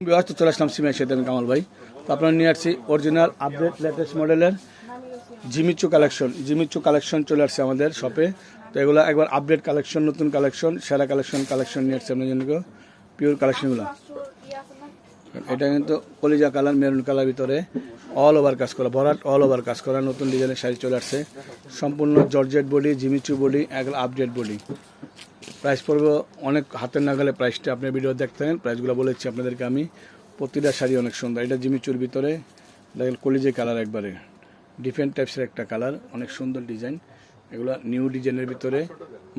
তো চলে আসলাম সিমেন্ট সেদিন কামাল ভাই। তো আপনারা নিয়ে আসছি অরিজিনাল আপডেট লেটেস্ট মডেলের Jimmy Choo collection Jimmy Choo collection চলে আসছে আমাদের শপে তো এগুলো একবার আপডেট কালেকশন নতুন কালেকশন সেরা কালেকশন কালেকশন নিয়ে আসছে আপনার জন্য পিওর কালেকশনগুলো এটা কিন্তু কলিজা কালার, মেরুন কালার ভিতরে অল ওভার কাজ করা, ভরাট অল ওভার কাজ করা। নতুন ডিজাইনের শাড়ি চলে আসছে। সম্পূর্ণ জর্জেট বডি জিমিচু বডি এগুলো আপডেট বডি প্রাইস পড়বে অনেক হাতের নাগালে প্রাইসটা আপনি ভিডিও দেখতেন প্রাইসগুলো বলেছি আপনাদেরকে আমি। প্রতিটা শাড়ি অনেক সুন্দর। এটা জিমিচুর ভিতরে। দেখেন কলিজে কালার একবারে। ডিফারেন্ট টাইপসের একটা কালার অনেক সুন্দর ডিজাইন এগুলো নিউ ডিজাইনের ভিতরে।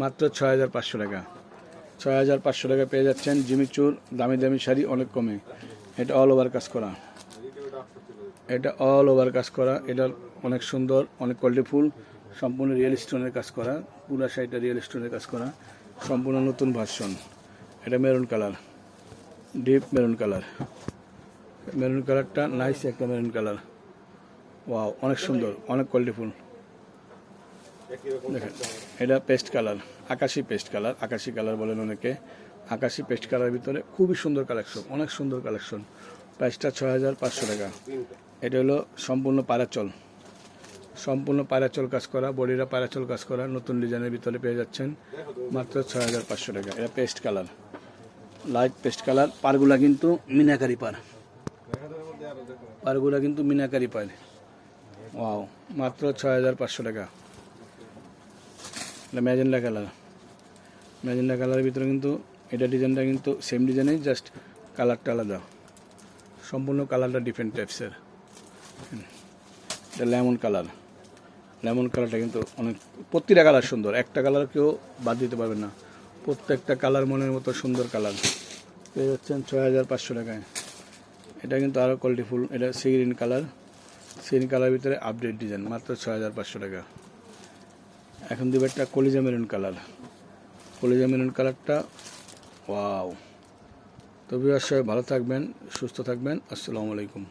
মাত্র ছয় হাজার পাঁচশো টাকা। ছয় হাজার পাঁচশো টাকা পেয়ে যাচ্ছেন জিমিচুর দামি দামি শাড়ি অনেক কমে। এটা অল ওভার কাজ করা। এটা অল ওভার কাজ করা। এটা অনেক সুন্দর, অনেক কোয়ালিটি ফুল। সম্পূর্ণ রিয়েল স্টোনের কাজ করা। পুরা শাড়িটা রিয়েল স্টোনের কাজ করা। সম্পূর্ণ নতুন ভার্সন এটা maroon colour deep maroon colour maroon কালারটা নাইস একটা মেরুন কালার ওয়াও অনেক সুন্দর, অনেক কোয়ালিটিফুল দেখেন, এটা পেস্ট কালার আকাশি পেস্ট কালার আকাশি কালার বলেন অনেকে। আকাশি পেস্ট কালার ভিতরে খুবই সুন্দর কালেকশন অনেক সুন্দর কালেকশন প্রাইসটা ছয় হাজার পাঁচশো টাকা। এটা হলো সম্পূর্ণ পারাচল। সম্পূর্ণ পায়রাচল কাজ করা, বডিরা পায়রাচল কাজ করা, নতুন ডিজাইনের ভিতরে পেয়ে যাচ্ছেন মাত্র ছয় হাজার পাঁচশো টাকা। এটা paste colour, light paste colour, পারগুলা কিন্তু মিনাকারি পার। পারগুলা কিন্তু মিনাকারি পার। ওয়াও, মাত্র ছয় হাজার পাঁচশো টাকা। এটা ম্যাজেন্ডা কালার। ম্যাজেন্ডা কালারের ভিতরে কিন্তু এটা ডিজাইনটা কিন্তু সেম ডিজাইনেই জাস্ট কালারটা আলাদা। সম্পূর্ণ কালারটা ডিফারেন্ট টাইপসের এটা লেমন কালার। লেমন কালারটা কিন্তু অনেক, প্রতিটা কালার সুন্দর। একটা কালার কেউ বাদ দিতে পারবে না। প্রত্যেকটা কালার মনের মতো সুন্দর কালার। পেয়ে যাচ্ছেন ছয় হাজার পাঁচশো টাকায়। এটা কিন্তু আরও কোয়ালিটিফুল এটা sea green colour. Sea green colour ভিতরে আপডেট ডিজাইন মাত্র ছয় হাজার পাঁচশো টাকা। এখন দেবে একটা কলিজা মেরুন কালার। কলিজা মেরুন কালারটা, ওয়াও। তো বিবাস ভালো থাকবেন, সুস্থ থাকবেন। আসসালামু আলাইকুম।